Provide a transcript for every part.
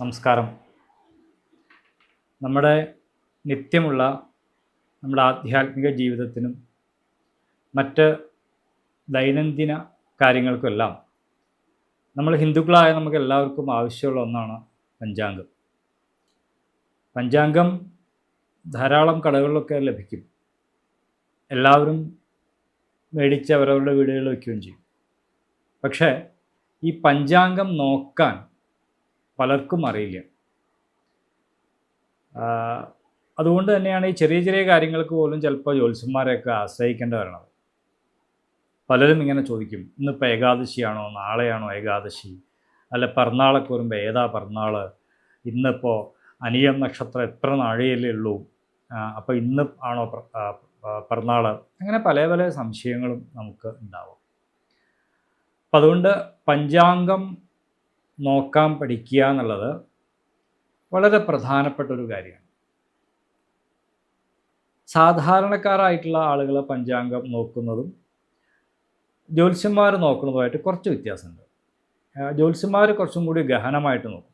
നമസ്കാരം. നമ്മുടെ നിത്യമുള്ള നമ്മുടെ ആധ്യാത്മിക ജീവിതത്തിനും മറ്റ് ദൈനംദിന കാര്യങ്ങൾക്കുമെല്ലാം നമ്മൾ ഹിന്ദുക്കളായ നമുക്ക് എല്ലാവർക്കും ആവശ്യമുള്ള ഒന്നാണ് പഞ്ചാംഗം. പഞ്ചാംഗം ധാരാളം കടകളിലൊക്കെ ലഭിക്കും. എല്ലാവരും മേടിച്ച് അവരവരുടെ വീടുകളിൽ വയ്ക്കുകയും ചെയ്യും. പക്ഷേ ഈ പഞ്ചാംഗം നോക്കാൻ പലർക്കും അറിയില്ല. അതുകൊണ്ട് തന്നെയാണ് ഈ ചെറിയ ചെറിയ കാര്യങ്ങൾക്ക് പോലും ചിലപ്പോൾ ജ്യോത്സ്യന്മാരെയൊക്കെ ആശ്രയിക്കേണ്ടി വരണത്. പലരും ഇങ്ങനെ ചോദിക്കും ഇന്നിപ്പോൾ ഏകാദശിയാണോ? നാളെയാണോ ഏകാദശി? അല്ല പിറന്നാളൊക്കെ വരുമ്പോൾ ഏതാ പിറന്നാൾ ഇന്നിപ്പോൾ അനിയം നക്ഷത്രം എത്ര നാഴികയല്ലേ ഉള്ളൂ? അപ്പോൾ ഇന്ന് ആണോ പിറന്നാൾ അങ്ങനെ പല പല സംശയങ്ങളും നമുക്ക് ഉണ്ടാവും. അപ്പം അതുകൊണ്ട് പഞ്ചാംഗം നോക്കാൻ പഠിക്കുക എന്നുള്ളത് വളരെ പ്രധാനപ്പെട്ട ഒരു കാര്യമാണ്. സാധാരണക്കാരായിട്ടുള്ള ആളുകളെ പഞ്ചാംഗം നോക്കുന്നതും ജ്യോത്സ്യന്മാർ നോക്കുന്നതുമായിട്ട് കുറച്ച് വ്യത്യാസമുണ്ട്. ജ്യോത്സ്യന്മാർ കുറച്ചും കൂടി ഗഹനമായിട്ട് നോക്കും.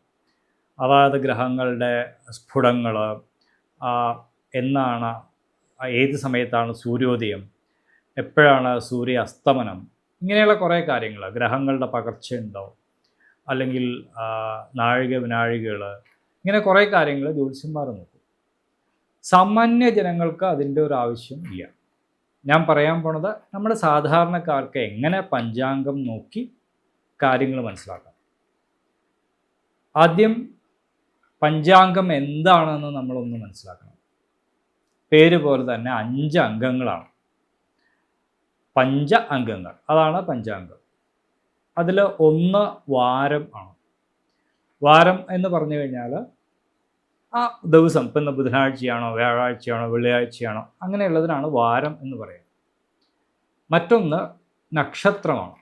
അതായത് ഗ്രഹങ്ങളുടെ സ്ഫുടങ്ങൾ എന്നാണ് ഏത് സമയത്താണ് സൂര്യോദയം എപ്പോഴാണ് സൂര്യ അസ്തമനം ഇങ്ങനെയുള്ള കുറേ കാര്യങ്ങൾ ഗ്രഹങ്ങളുടെ പകർച്ചയുണ്ടോ അല്ലെങ്കിൽ നാഴിക വിനാഴികകൾ ഇങ്ങനെ കുറേ കാര്യങ്ങൾ ജ്യോതിഷന്മാർ നോക്കും. സാമാന്യ ജനങ്ങൾക്ക് അതിന്റെ ഒരു ആവശ്യം ഇല്ല. ഞാൻ പറയാൻ പോണത് നമ്മുടെ സാധാരണക്കാർക്ക് എങ്ങനെ പഞ്ചാംഗം നോക്കി കാര്യങ്ങൾ മനസ്സിലാക്കാം? ആദ്യം പഞ്ചാംഗം എന്താണെന്ന് നമ്മളൊന്ന് മനസ്സിലാക്കണം. പേര് പോലെ തന്നെ അഞ്ച് അംഗങ്ങളാണ്. പഞ്ച അംഗങ്ങൾ. അതാണ് പഞ്ചാംഗം. അതിൽ ഒന്ന് വാരം ആണ്. വാരം എന്ന് പറഞ്ഞു കഴിഞ്ഞാൽ ആ ദിവസം ഇപ്പം ഇന്ന് ബുധനാഴ്ചയാണോ വ്യാഴാഴ്ചയാണോ വെള്ളിയാഴ്ചയാണോ അങ്ങനെയുള്ളതിനാണ് വാരം എന്ന് പറയുന്നത്. മറ്റൊന്ന് നക്ഷത്രമാണ്.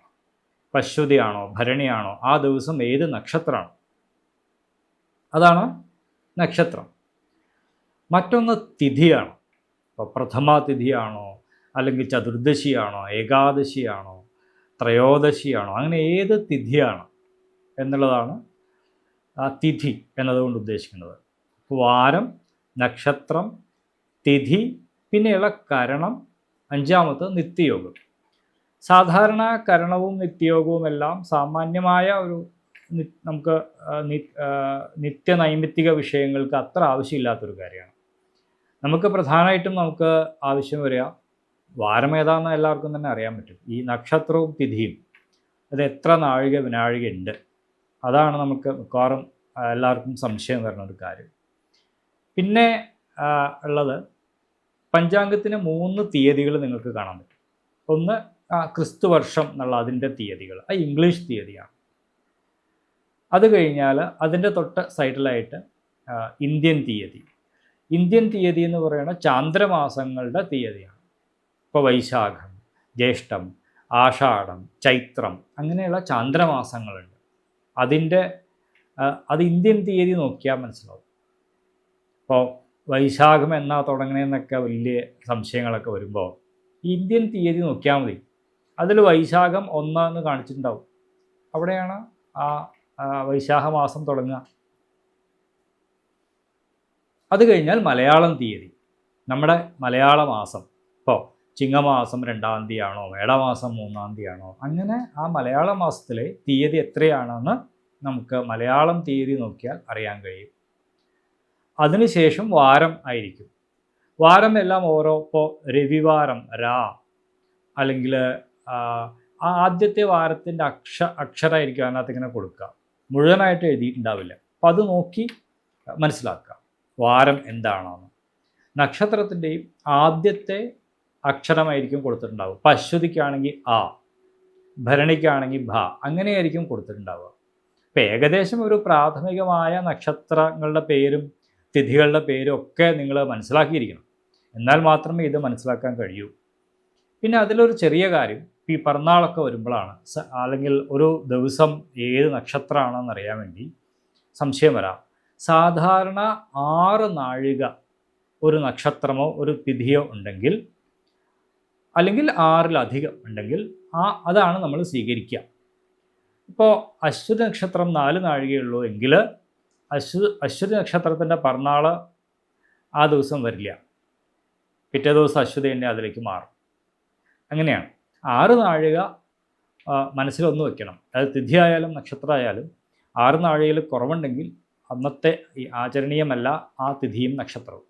പശ്വതിയാണോ ഭരണിയാണോ ആ ദിവസം ഏത് നക്ഷത്രമാണ്? അതാണ് നക്ഷത്രം. മറ്റൊന്ന് തിഥിയാണ്. ഇപ്പോൾ പ്രഥമ തിഥിയാണോ അല്ലെങ്കിൽ ചതുർദശിയാണോ ഏകാദശിയാണോ ത്രയോദശിയാണോ? അങ്ങനെ ഏത് തിഥിയാണ് എന്നുള്ളതാണ് ആ തിഥി എന്നതുകൊണ്ട് ഉദ്ദേശിക്കുന്നത്. വാരം നക്ഷത്രം തിഥി പിന്നെയുള്ള കരണം അഞ്ചാമത്തെ നിത്യയോഗം. സാധാരണ കരണവും നിത്യയോഗവും എല്ലാം സാമാന്യമായ ഒരു നമുക്ക് നിത്യ നൈമിത്തിക വിഷയങ്ങൾക്ക് അത്ര ആവശ്യമില്ലാത്തൊരു കാര്യമാണ്. നമുക്ക് പ്രധാനമായിട്ടും നമുക്ക് ആവശ്യം വരിക വാരം ഏതാണെന്ന് എല്ലാവർക്കും തന്നെ അറിയാൻ പറ്റും. ഈ നക്ഷത്രവും തിഥിയും. അത് എത്ര നാഴിക വിനാഴിക ഉണ്ട്. അതാണ് നമുക്ക് മിക്കവാറും എല്ലാവർക്കും സംശയം വരുന്ന ഒരു കാര്യം. പിന്നെ ഉള്ളത് പഞ്ചാംഗത്തിന് മൂന്ന് തീയതികൾ നിങ്ങൾക്ക് കാണാൻ പറ്റും. ഒന്ന് ക്രിസ്തു വർഷം എന്നുള്ള അതിന്റെ തീയതികൾ. ആ ഇംഗ്ലീഷ് തീയതിയാണ്. അത് കഴിഞ്ഞാൽ അതിന്റെ തൊട്ട് സൈഡിലായിട്ട് ഇന്ത്യൻ തീയതി. ഇന്ത്യൻ തീയതി എന്ന് പറയുന്നത് ചാന്ദ്രമാസങ്ങളുടെ തീയതിയാണ്. ഇപ്പോൾ വൈശാഖം ജ്യേഷ്ഠം ആഷാഢം ചൈത്രം അങ്ങനെയുള്ള ചാന്ദ്രമാസങ്ങളുണ്ട്. അതിന്റെ അത് ഇന്ത്യൻ തീയതി നോക്കിയാൽ മനസ്സിലാവും. ഇപ്പോൾ വൈശാഖം എന്നാ തുടങ്ങണേന്നൊക്കെ വലിയ സംശയങ്ങളൊക്കെ വരുമ്പോൾ ഇന്ത്യൻ തീയതി നോക്കിയാൽ മതി. അതിൽ വൈശാഖം ഒന്നാന്ന് കാണിച്ചിട്ടുണ്ടാവും. അവിടെയാണ് ആ വൈശാഖ മാസം തുടങ്ങുക. അത് കഴിഞ്ഞാൽ മലയാളം തീയതി നമ്മുടെ മലയാള മാസം. ഇപ്പോൾ ചിങ്ങമാസം രണ്ടാം തീയതിയാണോ മേടമാസം മൂന്നാം തീയതിയാണോ അങ്ങനെ ആ മലയാള മാസത്തിലെ തീയതി എത്രയാണെന്ന് നമുക്ക് മലയാളം തീയതി നോക്കിയാൽ അറിയാൻ കഴിയും. അതിനുശേഷം വാരം ആയിരിക്കും. വാരം എല്ലാം ഓരോ ഇപ്പോൾ രവിവാരം രാ അല്ലെങ്കിൽ ആ ആദ്യത്തെ വാരത്തിന്റെ അക്ഷ അക്ഷരമായിരിക്കും അതിനകത്ത് ഇങ്ങനെ കൊടുക്കുക. മുഴുവനായിട്ട് എഴുതിയിട്ടുണ്ടാവില്ല. അപ്പം അത് നോക്കി മനസ്സിലാക്കുക. വാരം എന്താണെന്ന്. നക്ഷത്രത്തിന്റെയും ആദ്യത്തെ അക്ഷരമായിരിക്കും കൊടുത്തിട്ടുണ്ടാവുക. ഇപ്പം അശ്വതിക്കാണെങ്കിൽ ആ ഭരണിക്കാണെങ്കിൽ ഭ അങ്ങനെയായിരിക്കും കൊടുത്തിട്ടുണ്ടാവുക. ഇപ്പം ഏകദേശം ഒരു പ്രാഥമികമായ നക്ഷത്രങ്ങളുടെ പേരും തിഥികളുടെ പേരും ഒക്കെ നിങ്ങൾ മനസ്സിലാക്കിയിരിക്കണം. എന്നാൽ മാത്രമേ ഇത് മനസ്സിലാക്കാൻ കഴിയൂ. പിന്നെ അതിലൊരു ചെറിയ കാര്യം ഈ പിറന്നാളൊക്കെ വരുമ്പോഴാണ് അല്ലെങ്കിൽ ഒരു ദിവസം ഏത് നക്ഷത്രമാണെന്ന് അറിയാൻ വേണ്ടി സംശയം വരാം. സാധാരണ ആറ് നാഴിക ഒരു നക്ഷത്രമോ ഒരു തിഥിയോ ഉണ്ടെങ്കിൽ അല്ലെങ്കിൽ ആറിലധികം ഉണ്ടെങ്കിൽ ആ അതാണ് നമ്മൾ സ്വീകരിക്കുക. ഇപ്പോൾ അശ്വതി നക്ഷത്രം നാല് നാഴികയുള്ളൂ എങ്കിൽ അശ്വ അശ്വതി നക്ഷത്രത്തിന്റെ പറന്നാൾ ആ ദിവസം വരില്ല. പിറ്റേ ദിവസം അശ്വതി തന്നെ അതിലേക്ക് മാറും. അങ്ങനെയാണ്. ആറ് നാഴിക മനസ്സിലൊന്ന് വെക്കണം. അത് തിഥിയായാലും നക്ഷത്രമായാലും ആറ് നാഴികയിൽ കുറവുണ്ടെങ്കിൽ അന്നത്തെ ഈ ആചരണീയമല്ല ആ തിഥിയും നക്ഷത്രവും.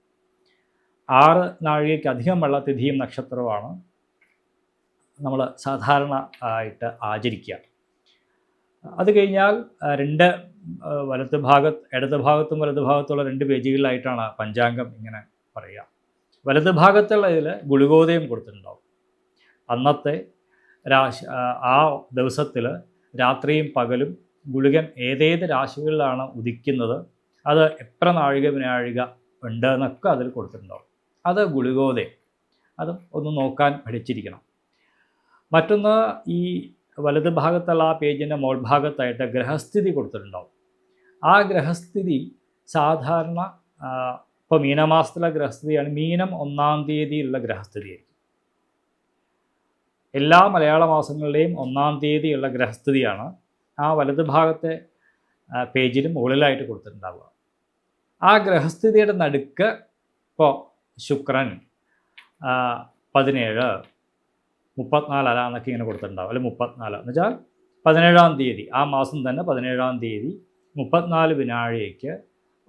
ആറ് നാഴികയ്ക്ക് അധികമുള്ള തിഥിയും നക്ഷത്രവുമാണ് നമ്മൾ സാധാരണ ആയിട്ട് ആചരിക്കുക. അത് കഴിഞ്ഞാൽ രണ്ട് വലത്ത് ഭാഗത്ത് ഇടത് ഭാഗത്തും വലത് ഭാഗത്തുള്ള രണ്ട് പേജുകളിലായിട്ടാണ് പഞ്ചാംഗം ഇങ്ങനെ പറയുക. വലത് ഭാഗത്തുള്ള ഇതിൽ ഗുളികോദയം കൊടുത്തിട്ടുണ്ടാവും. അന്നത്തെ രാശി ആ ദിവസത്തിൽ രാത്രിയും പകലും ഗുളികൻ ഏതേത് രാശികളിലാണ് ഉദിക്കുന്നത് അത് എത്ര നാഴിക വിനാഴിക ഉണ്ട് എന്നൊക്കെ അതിൽ കൊടുത്തിട്ടുണ്ടാവും. അത് ഗുളികോദയം. അതും ഒന്ന് നോക്കാൻ പഠിച്ചിരിക്കണം. മറ്റൊന്ന് ഈ വലത് ഭാഗത്തുള്ള ആ പേജിന്റെ മോൾ ഭാഗത്തായിട്ട് ഗ്രഹസ്ഥിതി കൊടുത്തിട്ടുണ്ടാവും. ആ ഗ്രഹസ്ഥിതി സാധാരണ ഇപ്പോൾ മീനമാസത്തിലെ ഗ്രഹസ്ഥിതിയാണ്. മീനം ഒന്നാം തീയതിയിലുള്ള ഗ്രഹസ്ഥിതിയായിരിക്കും. എല്ലാ മലയാള മാസങ്ങളുടെയും ഒന്നാം തീയതിയുള്ള ഗ്രഹസ്ഥിതിയാണ് ആ വലത് ഭാഗത്തെ ആ, പേജിന് മുകളിലായിട്ട് കൊടുത്തിട്ടുണ്ടാവുക. ആ ഗ്രഹസ്ഥിതിയുടെ നടുക്ക് ഇപ്പോൾ ശുക്രൻ പതിനേഴ് മുപ്പത്തിനാല് അല എന്നൊക്കെ ഇങ്ങനെ കൊടുത്തിട്ടുണ്ടാവും. അല്ലെങ്കിൽ മുപ്പത്തിനാല്. എന്ന് വെച്ചാൽ പതിനേഴാം തീയതി ആ മാസം തന്നെ പതിനേഴാം തീയതി മുപ്പത്തിനാല് വിനാഴിക്ക്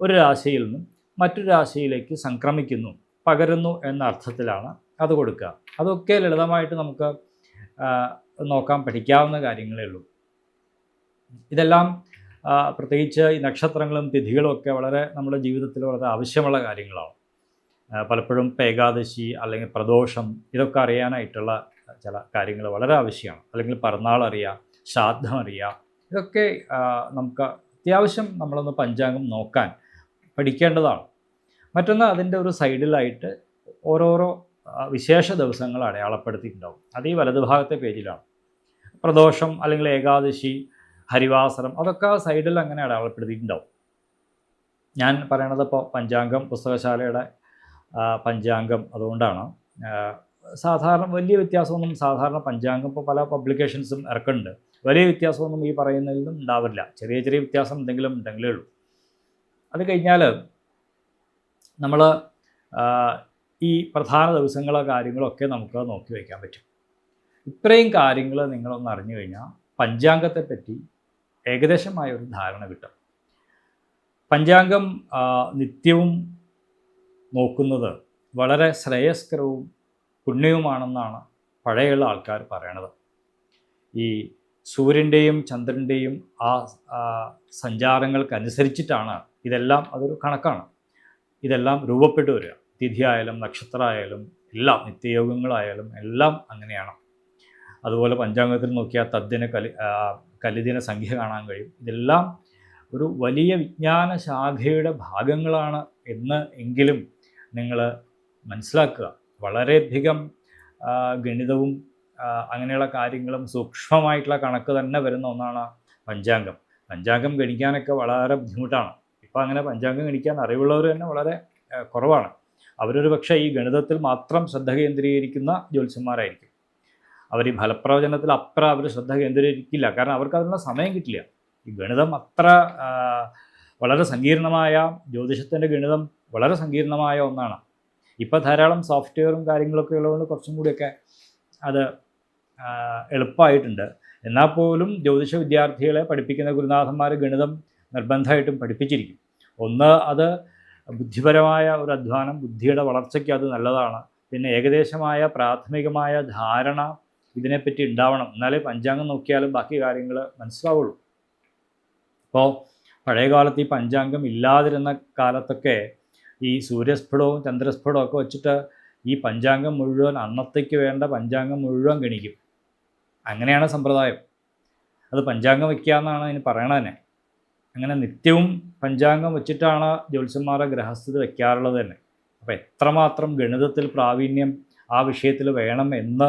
ഒരു രാശിയിൽ നിന്നും മറ്റൊരു രാശിയിലേക്ക് സംക്രമിക്കുന്നു പകരുന്നു എന്ന അർത്ഥത്തിലാണ് അത് കൊടുക്കുക. അതൊക്കെ ലളിതമായിട്ട് നമുക്ക് നോക്കാൻ പഠിക്കാവുന്ന കാര്യങ്ങളേ ഉള്ളൂ. ഇതെല്ലാം പ്രത്യേകിച്ച് ഈ നക്ഷത്രങ്ങളും തിഥികളും ഒക്കെ വളരെ നമ്മുടെ ജീവിതത്തിൽ വളരെ ആവശ്യമുള്ള കാര്യങ്ങളാണ്. പലപ്പോഴും ഏകാദശി അല്ലെങ്കിൽ പ്രദോഷം ഇതൊക്കെ അറിയാനായിട്ടുള്ള ചില കാര്യങ്ങൾ വളരെ ആവശ്യമാണ്. അല്ലെങ്കിൽ പിറന്നാൾ അറിയാം ശ്രാദ്ധം അറിയാം ഇതൊക്കെ നമുക്ക് അത്യാവശ്യം നമ്മളൊന്ന് പഞ്ചാംഗം നോക്കാൻ പഠിക്കേണ്ടതാണ്. മറ്റൊന്ന് അതിന്റെ ഒരു സൈഡിലായിട്ട് ഓരോരോ വിശേഷ ദിവസങ്ങൾ അടയാളപ്പെടുത്തിയിട്ടുണ്ടാവും. അത് ഈ വലതുഭാഗത്തെ പേജിലാണ്. പ്രദോഷം അല്ലെങ്കിൽ ഏകാദശി ഹരിവാസനം അതൊക്കെ ആ സൈഡിൽ അങ്ങനെ അടയാളപ്പെടുത്തിയിട്ടുണ്ടാവും. ഞാൻ പറയണത് ഇപ്പോൾ പഞ്ചാംഗം പുസ്തകശാലയുടെ പഞ്ചാംഗം അതുകൊണ്ടാണ്. സാധാരണ വലിയ വ്യത്യാസമൊന്നും സാധാരണ പഞ്ചാംഗം ഇപ്പോൾ പല പബ്ലിക്കേഷൻസും ഇറക്കുന്നുണ്ട്. വലിയ വ്യത്യാസമൊന്നും ഈ പറയുന്നതിൽ നിന്നും ഉണ്ടാവില്ല. ചെറിയ ചെറിയ വ്യത്യാസം എന്തെങ്കിലും ഉണ്ടെങ്കിലേ ഉള്ളൂ. അത് കഴിഞ്ഞാൽ നമ്മൾ ഈ പ്രധാന ദിവസങ്ങളോ കാര്യങ്ങളൊക്കെ നമുക്ക് നോക്കി വയ്ക്കാൻ പറ്റും. ഇത്രയും കാര്യങ്ങൾ നിങ്ങളൊന്ന് അറിഞ്ഞു കഴിഞ്ഞാൽ പഞ്ചാംഗത്തെപ്പറ്റി ഏകദേശമായ ഒരു ധാരണ കിട്ടും. പഞ്ചാംഗം നിത്യവും നോക്കുന്നത് വളരെ ശ്രേയസ്കരവും പുണ്യവുമാണെന്നാണ് പഴയുള്ള ആൾക്കാർ പറയണത്. ഈ സൂര്യന്റെയും ചന്ദ്രന്റെയും ആ സഞ്ചാരങ്ങൾക്കനുസരിച്ചിട്ടാണ് ഇതെല്ലാം അതൊരു കണക്കാണ്. ഇതെല്ലാം രൂപപ്പെട്ടു വരിക. തിഥിയായാലും നക്ഷത്രമായാലും എല്ലാം നിത്യയോഗങ്ങളായാലും എല്ലാം അങ്ങനെയാണ്. അതുപോലെ പഞ്ചാംഗത്തിൽ നോക്കിയാൽ തദ്ദിന കലി കലിദിന സംഖ്യ കാണാൻ കഴിയും. ഇതെല്ലാം ഒരു വലിയ വിജ്ഞാന ശാഖയുടെ ഭാഗങ്ങളാണ് എന്ന് എങ്കിലും നിങ്ങൾ മനസ്സിലാക്കുക. വളരെയധികം ഗണിതവും അങ്ങനെയുള്ള കാര്യങ്ങളും സൂക്ഷ്മമായിട്ടുള്ള കണക്ക് തന്നെ വരുന്ന ഒന്നാണ് പഞ്ചാംഗം. പഞ്ചാംഗം ഗണിക്കാനൊക്കെ വളരെ ബുദ്ധിമുട്ടാണ്. ഇപ്പം അങ്ങനെ പഞ്ചാംഗം ഗണിക്കാൻ അറിവുള്ളവർ തന്നെ വളരെ കുറവാണ്. അവരൊരു പക്ഷേ ഈ ഗണിതത്തിൽ മാത്രം ശ്രദ്ധ കേന്ദ്രീകരിക്കുന്ന ജ്യോത്സ്യന്മാരായിരിക്കും. അവർ ഈ ഫലപ്രവചനത്തിൽ അത്ര അവർ ശ്രദ്ധ കേന്ദ്രീകരിക്കില്ല. കാരണം അവർക്ക് അതിനുള്ള സമയം കിട്ടില്ല. ഈ ഗണിതം അത്ര വളരെ സങ്കീർണമായ ജ്യോതിഷത്തിന്റെ ഗണിതം വളരെ സങ്കീർണമായ ഒന്നാണ്. ഇപ്പോൾ ധാരാളം സോഫ്റ്റ്വെയറും കാര്യങ്ങളൊക്കെ ഉള്ളതുകൊണ്ട് കുറച്ചും കൂടിയൊക്കെ അത് എളുപ്പമായിട്ടുണ്ട്. എന്നാൽ പോലും ജ്യോതിഷ വിദ്യാർത്ഥികളെ പഠിപ്പിക്കുന്ന ഗുരുനാഥന്മാർ ഗണിതം നിർബന്ധമായിട്ടും പഠിപ്പിച്ചിരിക്കും. ഒന്ന് അത് ബുദ്ധിപരമായ ഒരു അധ്വാനം ബുദ്ധിയുടെ വളർച്ചയ്ക്ക് അത് നല്ലതാണ്. പിന്നെ ഏകദേശമായ പ്രാഥമികമായ ധാരണ ഇതിനെപ്പറ്റി ഉണ്ടാവണം. എന്നാലേ പഞ്ചാംഗം നോക്കിയാലും ബാക്കി കാര്യങ്ങൾ മനസ്സിലാവുള്ളൂ. ഇപ്പോൾ പഴയ കാലത്ത് ഈ പഞ്ചാംഗം ഇല്ലാതിരുന്ന കാലത്തൊക്കെ ഈ സൂര്യസ്ഫുടവും ചന്ദ്രസ്ഫുടവും ഒക്കെ വെച്ചിട്ട് ഈ പഞ്ചാംഗം മുഴുവൻ അന്നത്തേക്ക് വേണ്ട പഞ്ചാംഗം മുഴുവൻ ഗണിക്കും. അങ്ങനെയാണ് സമ്പ്രദായം. അത് പഞ്ചാംഗം വയ്ക്കുക എന്നാണ് അതിന് പറയണത് തന്നെ. അങ്ങനെ നിത്യവും പഞ്ചാംഗം വെച്ചിട്ടാണ് ജ്യോത്സ്യന്മാരെ ഗ്രഹസ്ഥിതി വയ്ക്കാറുള്ളത് തന്നെ. അപ്പോൾ എത്രമാത്രം ഗണിതത്തിൽ പ്രാവീണ്യം ആ വിഷയത്തിൽ വേണം എന്ന്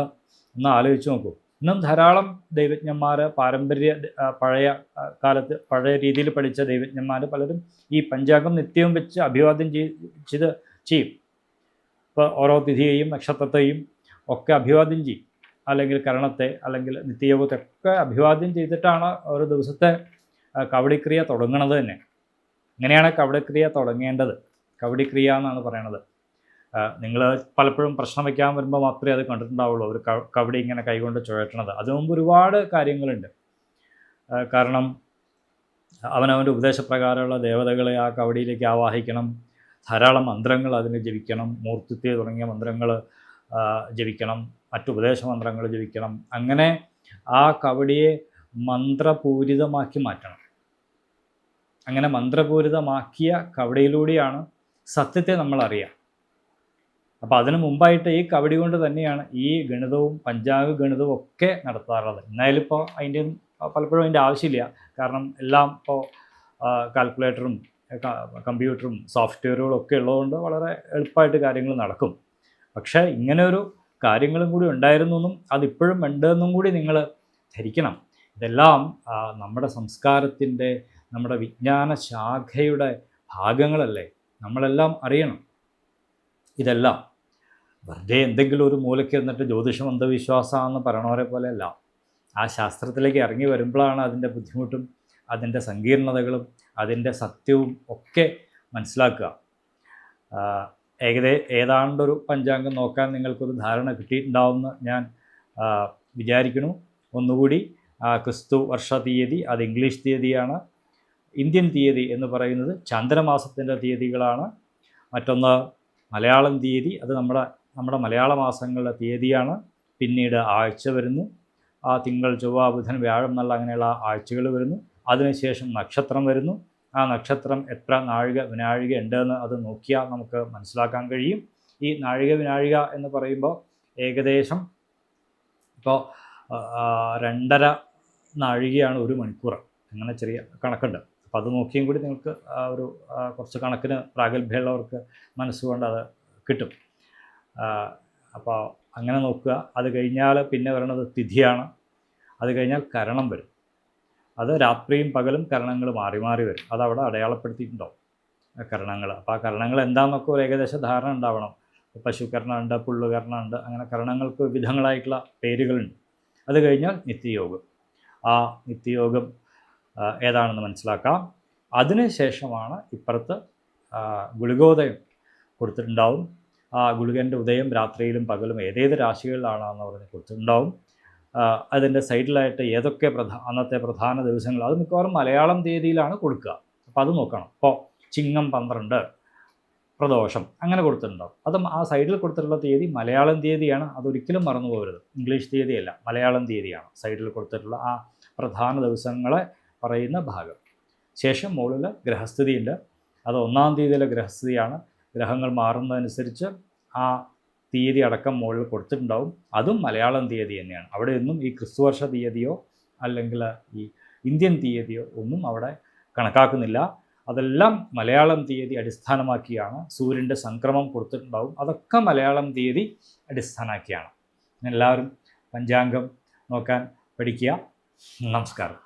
ഒന്ന് ആലോചിച്ച് നോക്കൂ. ഇന്നും ധാരാളം ദൈവജ്ഞന്മാർ പാരമ്പര്യ പഴയ കാലത്ത് പഴയ രീതിയിൽ പഠിച്ച ദൈവജ്ഞന്മാർ പലരും ഈ പഞ്ചാംഗം നിത്യവും വെച്ച് അഭിവാദ്യം ചെയ്ത് ചെയ്യും. ഇപ്പോൾ ഓരോ തിഥിയെയും നക്ഷത്രത്തെയും ഒക്കെ അഭിവാദ്യം ചെയ്യും. അല്ലെങ്കിൽ കരണത്തെ അല്ലെങ്കിൽ നിത്യയോഗത്തെ ഒക്കെ അഭിവാദ്യം ചെയ്തിട്ടാണ് ഒരു ദിവസത്തെ കവടിക്രിയ തുടങ്ങണത് തന്നെ. ഇങ്ങനെയാണ് കവടിക്രിയ തുടങ്ങേണ്ടത്. കവടിക്രിയ എന്നാണ് പറയണത്. നിങ്ങൾ പലപ്പോഴും പ്രശ്നം വയ്ക്കാൻ വരുമ്പോൾ മാത്രമേ അത് കണ്ടിട്ടുണ്ടാവുള്ളൂ. അവർ കവടി ഇങ്ങനെ കൈകൊണ്ട് ചുഴറ്റണത്. അതിനു മുമ്പ് ഒരുപാട് കാര്യങ്ങളുണ്ട്. കാരണം അവനവന്റെ ഉപദേശപ്രകാരമുള്ള ദേവതകളെ ആ കവടിയിലേക്ക് ആവാഹിക്കണം. ധാരാളം മന്ത്രങ്ങൾ അതിന് ജപിക്കണം. മൂർത്തിത്വ തുടങ്ങിയ മന്ത്രങ്ങൾ ജപിക്കണം. മറ്റു ഉപദേശ മന്ത്രങ്ങൾ ജപിക്കണം. അങ്ങനെ ആ കവടിയെ മന്ത്രപൂരിതമാക്കി മാറ്റണം. അങ്ങനെ മന്ത്രപൂരിതമാക്കിയ കവടിയിലൂടെയാണ് സത്യത്തെ നമ്മൾ അപ്പോൾ അതിനു മുമ്പായിട്ട് ഈ കവടി കൊണ്ട് തന്നെയാണ് ഈ ഗണിതവും പഞ്ചാബ് ഗണിതവും ഒക്കെ നടത്താറുള്ളത്. എന്നാലും ഇപ്പോൾ അതിന്റെ പലപ്പോഴും അതിന്റെ ആവശ്യമില്ല. കാരണം എല്ലാം ഇപ്പോൾ കാൽക്കുലേറ്ററും കമ്പ്യൂട്ടറും സോഫ്റ്റ്വെയറുകളും ഒക്കെ ഉള്ളതുകൊണ്ട് വളരെ എളുപ്പമായിട്ട് കാര്യങ്ങൾ നടക്കും. പക്ഷേ ഇങ്ങനൊരു കാര്യങ്ങളും കൂടി ഉണ്ടായിരുന്നു എന്നും അതിപ്പോഴും ഉണ്ടെന്നും കൂടി നിങ്ങൾ ധരിക്കണം. ഇതെല്ലാം നമ്മുടെ സംസ്കാരത്തിന്റെ നമ്മുടെ വിജ്ഞാന ശാഖയുടെ ഭാഗങ്ങളല്ലേ? നമ്മളെല്ലാം അറിയണം. ഇതെല്ലാം വെറുതെ എന്തെങ്കിലും ഒരു മൂലയ്ക്ക് എന്നിട്ട് ജ്യോതിഷം അന്ധവിശ്വാസമാണെന്ന് പറയണവരെ പോലെയല്ല. ആ ശാസ്ത്രത്തിലേക്ക് ഇറങ്ങി വരുമ്പോഴാണ് അതിന്റെ ബുദ്ധിമുട്ടും അതിന്റെ സങ്കീർണതകളും അതിന്റെ സത്യവും ഒക്കെ മനസ്സിലാക്കുക. ഏകദേ ഏതാണ്ടൊരു പഞ്ചാംഗം നോക്കാൻ നിങ്ങൾക്കൊരു ധാരണ കിട്ടിയിട്ടുണ്ടാവുമെന്ന് ഞാൻ വിചാരിക്കുന്നു. ഒന്നുകൂടി ക്രിസ്തു വർഷ തീയതി അത് ഇംഗ്ലീഷ് തീയതിയാണ്. ഇന്ത്യൻ തീയതി എന്ന് പറയുന്നത് ചന്ദ്രമാസത്തിന്റെ തീയതികളാണ്. മറ്റൊന്ന് മലയാളം തീയതി അത് നമ്മുടെ നമ്മുടെ മലയാള മാസങ്ങളുടെ തീയതിയാണ്. പിന്നീട് ആഴ്ച വരുന്നു. ആ തിങ്കൾ ചൊവ്വ ബുധൻ വ്യാഴം എന്നുള്ള അങ്ങനെയുള്ള ആഴ്ചകൾ വരുന്നു. അതിനുശേഷം നക്ഷത്രം വരുന്നു. ആ നക്ഷത്രം എത്ര നാഴിക വിനാഴിക ഉണ്ടെന്ന് അത് നോക്കിയാൽ നമുക്ക് മനസ്സിലാക്കാൻ കഴിയും. ഈ നാഴിക വിനാഴിക എന്ന് പറയുമ്പോൾ ഏകദേശം ഇപ്പോൾ രണ്ടര നാഴികയാണ് ഒരു മണിക്കൂർ. അങ്ങനെ ചെറിയ കണക്കുണ്ട്. അപ്പോൾ അത് നോക്കിയും കൂടി നിങ്ങൾക്ക് ഒരു കുറച്ച് കണക്കിന് പ്രാഗൽഭ്യമുള്ളവർക്ക് മനസ്സുകൊണ്ട് അത് കിട്ടും. അപ്പോൾ അങ്ങനെ നോക്കുക. അത് കഴിഞ്ഞാൽ പിന്നെ വരണത് തിഥിയാണ്. അത് കഴിഞ്ഞാൽ കരണം വരും. അത് രാത്രിയും പകലും കരണങ്ങൾ മാറി മാറി വരും. അതവിടെ അടയാളപ്പെടുത്തിയിട്ടുണ്ടാവും കരണങ്ങൾ. അപ്പോൾ ആ കരണങ്ങൾ എന്താണെന്നൊക്കെ ഒരു ഏകദേശ ധാരണ ഉണ്ടാവണം. പശുകരണമുണ്ട് പുള്ളുകരണമുണ്ട് അങ്ങനെ കരണങ്ങൾക്ക് വിവിധങ്ങളായിട്ടുള്ള പേരുകളുണ്ട്. അത് കഴിഞ്ഞാൽ നിത്യയോഗം. ആ നിത്യയോഗം ഏതാണെന്ന് മനസ്സിലാക്കാം. അതിനുശേഷമാണ് ഇപ്പുറത്ത് ഗുളികോദയം കൊടുത്തിട്ടുണ്ടാവും. ആ ഗുളികന്റെ ഉദയം രാത്രിയിലും പകലും ഏതേത് രാശികളിലാണെന്ന് പറഞ്ഞ് കൊടുത്തിട്ടുണ്ടാവും. അതിന്റെ സൈഡിലായിട്ട് ഏതൊക്കെ പ്രധാ അന്നത്തെ പ്രധാന ദിവസങ്ങൾ അത് മിക്കവാറും മലയാളം തീയതിയിലാണ് കൊടുക്കുക. അപ്പോൾ അത് നോക്കണം. ഇപ്പോൾ ചിങ്ങം പന്ത്രണ്ട് പ്രദോഷം അങ്ങനെ കൊടുത്തിട്ടുണ്ടാവും. അതും ആ സൈഡിൽ കൊടുത്തിട്ടുള്ള തീയതി മലയാളം തീയതിയാണ്. അതൊരിക്കലും മറന്നു പോകരുത്. ഇംഗ്ലീഷ് തീയതിയല്ല മലയാളം തീയതിയാണ്. സൈഡിൽ കൊടുത്തിട്ടുള്ള ആ പ്രധാന ദിവസങ്ങളെ പറയുന്ന ഭാഗം. ശേഷം മുകളിൽ ഗ്രഹസ്ഥിതിയുണ്ട്. അത് ഒന്നാം തീയതിയിലെ ഗ്രഹസ്ഥിതിയാണ്. ഗ്രഹങ്ങൾ മാറുന്നതനുസരിച്ച് ആ തീയതി അടക്കം മുകളിൽ കൊടുത്തിട്ടുണ്ടാവും. അതും മലയാളം തീയതി തന്നെയാണ്. അവിടെ ഒന്നും ഈ ക്രിസ്തുവർഷ തീയതിയോ അല്ലെങ്കിൽ ഈ ഇന്ത്യൻ തീയതിയോ ഒന്നും അവിടെ കണക്കാക്കുന്നില്ല. അതെല്ലാം മലയാളം തീയതി അടിസ്ഥാനമാക്കിയാണ്. സൂര്യന്റെ സംക്രമം കൊടുത്തിട്ടുണ്ടാവും. അതൊക്കെ മലയാളം തീയതി അടിസ്ഥാനമാക്കിയാണ്. എല്ലാവരും പഞ്ചാംഗം നോക്കാൻ പഠിക്കുക. നമസ്കാരം.